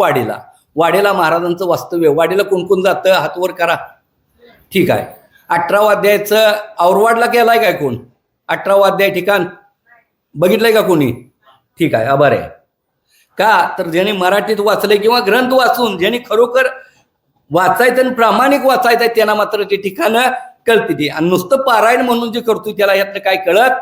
वाडीला वाडीला महाराजांचं वास्तव्य. वाडीला कोण कोण जातं? हातवर करा. ठीक आहे. अठरावा अध्यायचं औरवाडला केलाय काय कोण? अठरावा अध्याय ठिकाण. बघितलंय का कोणी? ठीक आहे. आभार आहे. का? तर ज्याने मराठीत वाचलंय किंवा ग्रंथ वाचून ज्याने खरोखर वाचायचं आणि प्रामाणिक वाचायचं आहे त्यांना मात्र ते ठिकाणं कळते ती आणि नुसतं पारायण म्हणून जे करतोय त्याला यातनं काय कळत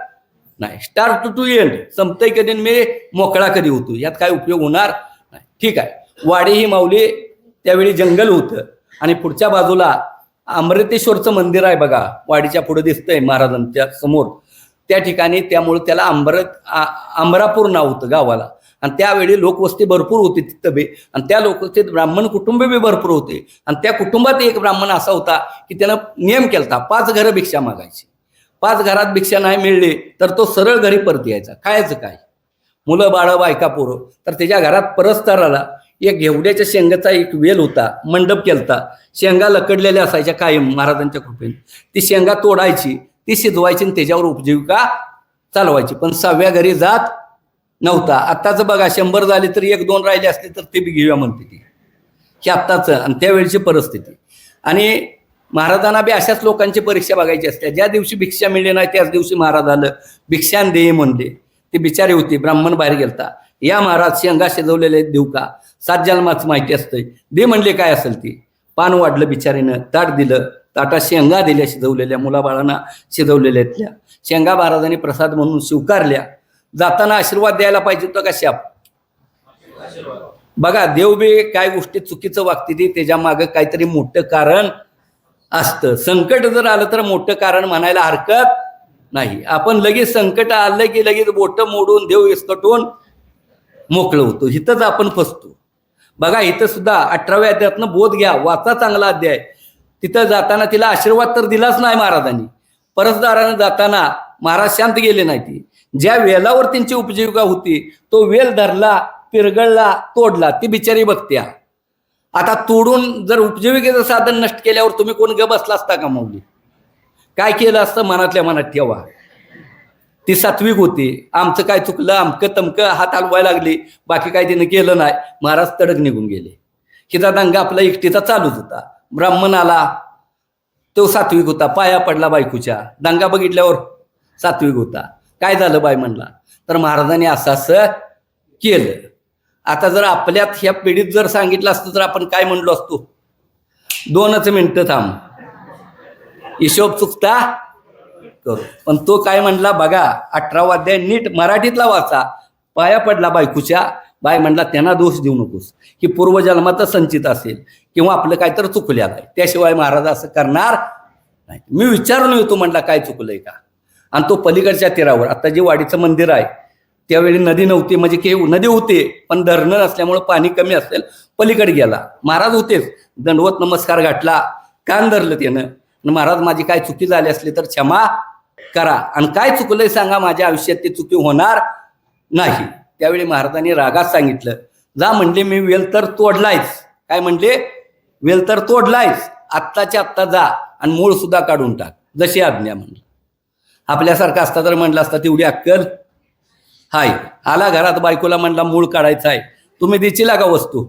नाही. स्टार्ट टू टू एंड संपतंय कधी मी मोकळा कधी होतो. यात काय उपयोग होणार नाही. ठीक आहे. वाडी ही माऊली त्यावेळी जंगल होतं. आणि पुढच्या बाजूला अमृतेश्वरचं मंदिर आहे बघा. वाडीच्या पुढे दिसतंय महाराजांच्या समोर. त्या ठिकाणी त्यामुळे त्याला अंबरत आ- नाव होतं गावाला. आणि त्यावेळी लोकवस्ती भरपूर होती तिथं बी. आणि त्या लोकवस्तीत ब्राह्मण कुटुंब बी भरपूर होते. आणि त्या कुटुंबात एक ब्राह्मण असा होता की त्यानं नियम केला होता पाच घरं भिक्षा मागायची. पाच घरात भिक्षा नाही मिळली तर तो सरळ घरी परत यायचा. खायचं काय? मुलं बाळं बायका पोरं. तर त्याच्या घरात परस्ताराला एक घेवड्याच्या शेंगाचा एक वेल होता मंडप केलता. शेंगा लकडलेल्या असायच्या कायम महाराजांच्या कृपेने. ती शेंगा तोडायची ती शिजवायची आणि त्याच्यावर उपजीविका चालवायची. पण सहाव्या घरी जात नव्हता. आत्ताच बघा शंभर झाले तर एक दोन राहिले असले तर ते बी घेऊया म्हणते ती. हे आत्ताचं आणि त्यावेळची परिस्थिती. आणि महाराजांना बी अशाच लोकांची परीक्षा बघायची असते. ज्या दिवशी भिक्षा मिळली नाही त्याच दिवशी महाराज आलं भिक्षान देय म्हणले. ते बिचारी होती ब्राह्मण बाहेर गेलता. या महाराज शेंगा शिजवलेले देऊ का? सात जन्माच माहिती असतंय. दे म्हणले काय असेल ती? पान वाढलं बिचारीनं ताट दिलं ताटा शेंगा दिल्या शिजवलेल्या मुलाबाळांना शिजवलेल्या आहेत शेंगा महाराजांनी प्रसाद म्हणून स्वीकारल्या. जाताना आशीर्वाद द्यायला पाहिजे होता का शाप बघा देव बी काय गोष्टी चुकीचं वागते ती त्याच्या मागं काहीतरी मोठं कारण असतं. संकट जर आलं तर मोठं कारण म्हणायला हरकत नाही. आपण लगेच संकट आलं की लगेच बोटं मोडून देव विस्कटून मोकळं होतो. इथंच आपण फसतो. बघा इथं सुद्धा अठराव्या अध्यायातनं बोध घ्या वाचा चांगला अध्याय. तिथं जाताना तिला आशीर्वाद तर दिलाच नाही महाराजांनी. परसदारानं जाताना महाराज शांत गेले नाही ती. ज्या वेलावर त्यांची उपजीविका होती तो वेल धरला पिरगळला तोडला ती बिचारी बघत्या. आता तोडून जर उपजीविकेचं साधन नष्ट केल्यावर तुम्ही कोण ग बसला असता का मौली काय केलं असतं मनातल्या मनात ठेवा. ती सात्विक होती. आमचं काय चुकलं अमकं तमकं हात हलवायला लागली. बाकी काय तिनं केलं नाही. महाराज तडक निघून गेले. हिचा दंगा आपला एकटीचा चालूच होता. ब्राह्मण आला. तो सात्विक होता. पाया पडला बायकोच्या. दंगा बघितल्यावर सात्विक होता. काय झालं बाय म्हणला. तर महाराजांनी असं असं केलं. आता जर आपल्यात ह्या पिढीत जर सांगितलं असतं तर आपण काय म्हणलो असतो? दोनच मिनटं थांब. हिशोब चुकता? करू. पण तो काय म्हणला बघा अठरावा अध्याय नीट मराठीतला वाचा. पाया पडला बायकूच्या बाय म्हणला त्यांना दोष देऊ नकोस. की पूर्वजन्मात संचित असेल किंवा आपलं काय तर चुकलेलं आहे. त्याशिवाय महाराज असं करणार नाही. मी विचारून येतो म्हणला काय चुकलंय का? आणि तो पलीकडच्या तीरावर आता जे वाडीचं मंदिर आहे त्यावेळी नदी नव्हती म्हणजे की नदी होते पण धरणं नसल्यामुळे पाणी कमी असेल पलीकडे गेला. महाराज होतेच. दंडवत नमस्कार गाठला कान धरलं त्यानं. आणि महाराज माझी काय चुकी झाली असली तर क्षमा करा. आणि काय चुकलंय सांगा माझ्या आयुष्यात ती चुकी होणार नाही. त्यावेळी महाराजांनी रागात सांगितलं जा म्हणले मी वेल तर तोडलायच काय म्हणले? वेल तर तोडलायच आत्ताच्या आत्ता जा आणि मूळ सुद्धा काढून टाक. जशी आज्ञा म्हणलं. आपल्यासारखं असता तर म्हणलं असता तेवढी अक्कल? हाय. आला घरात बायकोला म्हणला मूळ काढायचा आहे. तुम्ही देशीला का वस्तू?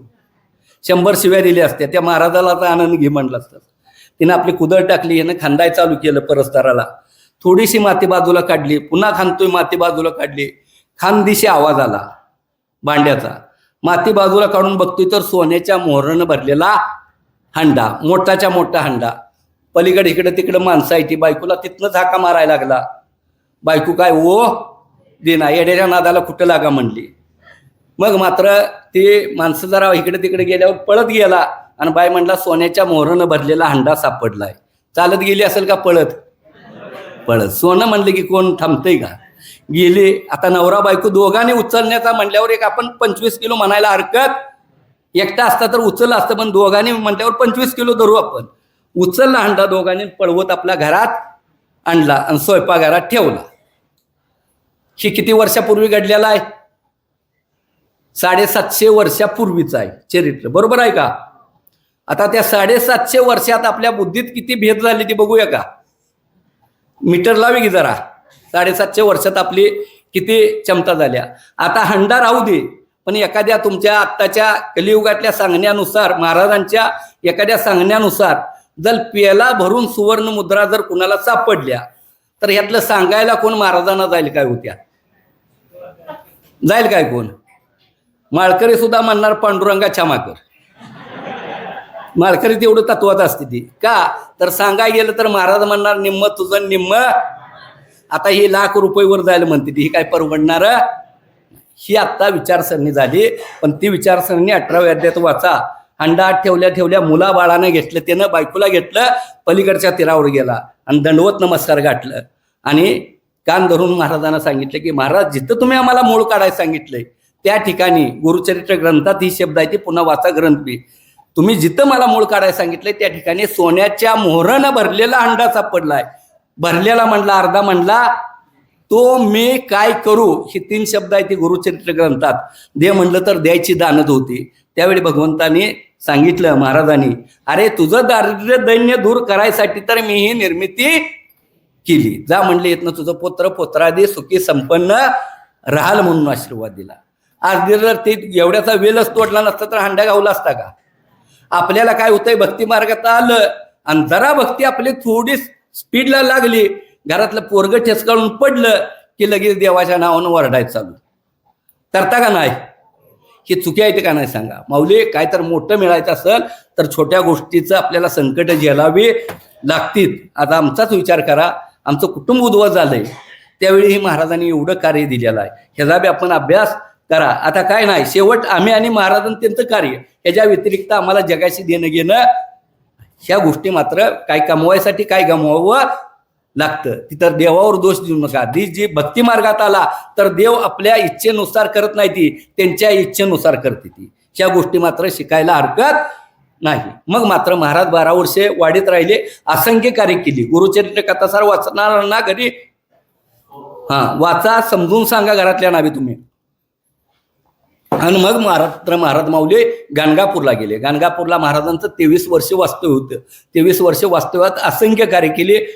शंभर शिव्या दिल्या असत्या. त्या महाराजाला तर आनंद घे म्हणलं असतं. तिनं आपली कुदळ टाकली यानं खांदाय चालू केलं परस्ताराला थोडीशी माती बाजूला काढली पुन्हा खांदतोय माती बाजूला काढली खानदिशी आवाज आला भांड्याचा. माती बाजूला काढून बघतोय तर सोन्याच्या मोहरानं भरलेला हंडा मोठाच्या मोठा हंडा. पलीकडे इकडे तिकडे माणसं आहे ती बायकोला तिथनं झाका मारायला लागला. बायको काय ओ देना येड्याच्या नादाला कुठं लागा? म्हणली. मग मात्र ते माणसं जरा इकडे तिकडे गेल्यावर पळत गेला आणि बाय म्हणला सोन्याच्या मोहरानं भरलेला हंडा सापडलाय. चालत गेली असेल का पळत? पळत सोनं म्हणलं की कोण थांबतंय का? गेले आता नवरा बायको दोघांनी उचलण्याचा म्हणल्यावर एक आपण पंचवीस किलो म्हणायला हरकत? एकटा असता तर उचल असतं पण दोघांनी म्हटल्यावर पंचवीस किलो धरू आपण. उचलला आणला दोघांनी पळवत आपल्या घरात आणला आणि स्वयंपाकघरात ठेवला. ही किती वर्षापूर्वी घडलेला आहे? साडेसातशे वर्षापूर्वीचं आहे चरित्र. बरोबर आहे का? आता त्या साडेसातशे वर्षात आपल्या बुद्धीत किती भेद झाली ती बघूया का? मीटर लावे की जरा. साडेसातशे वर्षात आपली किती क्षमता झाल्या. आता हंडा राहू दे पण एखाद्या तुमच्या आत्ताच्या कलियुगातल्या सांगण्यानुसार महाराजांच्या एखाद्या सांगण्यानुसार जर पेला भरून सुवर्ण मुद्रा जर कुणाला सापडल्या तर ह्यातलं सांगायला कोण महाराजांना जाईल काय होत्या? जाईल काय कोण? माळकरी सुद्धा म्हणणार पांडुरंगा क्षमाकर माळकरी तेवढं तत्वात असते ती. का? तर सांगाय गेलं तर महाराज म्हणणार निम्म तुझं निम्म. आता ही लाख रुपयेवर जायला म्हणते ती. ही काय परवडणार? ही आत्ता विचारसरणी झाली. पण ती विचारसरणी अठराव्या अध्यात वाचा. अंडा ठेवल्या ठेवल्या मुला बाळानं घेतलं त्यानं बायकोला घेतलं पलीकडच्या तीरावर गेला आणि दंडवत नमस्कार गाठलं. आणि कान धरून महाराजांना सांगितलं की महाराज जिथं तुम्ही आम्हाला मूळ काढायला सांगितलंय त्या ठिकाणी गुरुचरित्र ग्रंथात ही शब्द आहे ती पुन्हा वाचा ग्रंथ बी तुम्ही जिथं मला मूळ काढायला सांगितलंय त्या ठिकाणी सोन्याच्या मोहरानं भरलेला अंडा सापडलाय. भरलेला म्हणला अर्धा म्हणला तो मी काय करू? हे तीन शब्द आहे ते गुरुचरित्र ग्रंथात. दे म्हणलं तर द्यायची दानत होती त्यावेळी भगवंताने सांगितलं महाराजांनी अरे तुझं दारिद्र्य दैन्य दूर करायसाठी तर मी ही निर्मिती केली. जा म्हणले येत ना तुझं पुत्र पुत्रादी सुखी संपन्न राहाल म्हणून आशीर्वाद दिला. आज जर ते एवढ्याचा वेलच तोडला नसता तर हांड्या गावला असता का? आपल्याला काय होतंय? भक्ती मार्गात आलं आणि जरा भक्ती आपली थोडी स्पीडला लागली घरातलं पोरग ठेसकाळून पडलं की लगेच देवाच्या नावानं वरडायचं चालू. करता का नाही? हे चुकी आहे ते का नाही सांगा? माऊली काय तर मोठं मिळायचं असेल तर छोट्या गोष्टीचं आपल्याला संकट झेलावी लागतील. आता आमचाच विचार करा. आमचं कुटुंब उद्ध्वस्त झालंय. त्यावेळी हे महाराजांनी एवढं कार्य दिलेलं आहे. ह्याचा बी आपण अभ्यास करा. आता काय नाही शेवट आम्ही आणि महाराजांनी त्यांचं कार्य याच्या व्यतिरिक्त आम्हाला जगाशी देणं घेणं ह्या गोष्टी मात्र काय कमवायसाठी काय गमवावं लागतं. तिथं देवावर दोष देऊ नका. ती जी भक्ती मार्गात आला तर देव आपल्या इच्छेनुसार करत नाही ती त्यांच्या इच्छेनुसार करते ती. ह्या गोष्टी मात्र शिकायला हरकत नाही. मग मात्र महाराज बारा वर्षे वाढीत राहिले असंख्य कार्य केली. गुरुचरित्र कथासार वाचणाऱ्यांना घरी हा वाचा समजून सांगा घरातल्या नावे तुम्ही. आणि मग महाराष्ट्र महाराज माऊली गाणगापूरला गेले. गाणगापूरला महाराजांचं तेवीस वर्ष वास्तव्य होतं. तेवीस वर्ष वास्तव्यात असंख्य कार्य केले.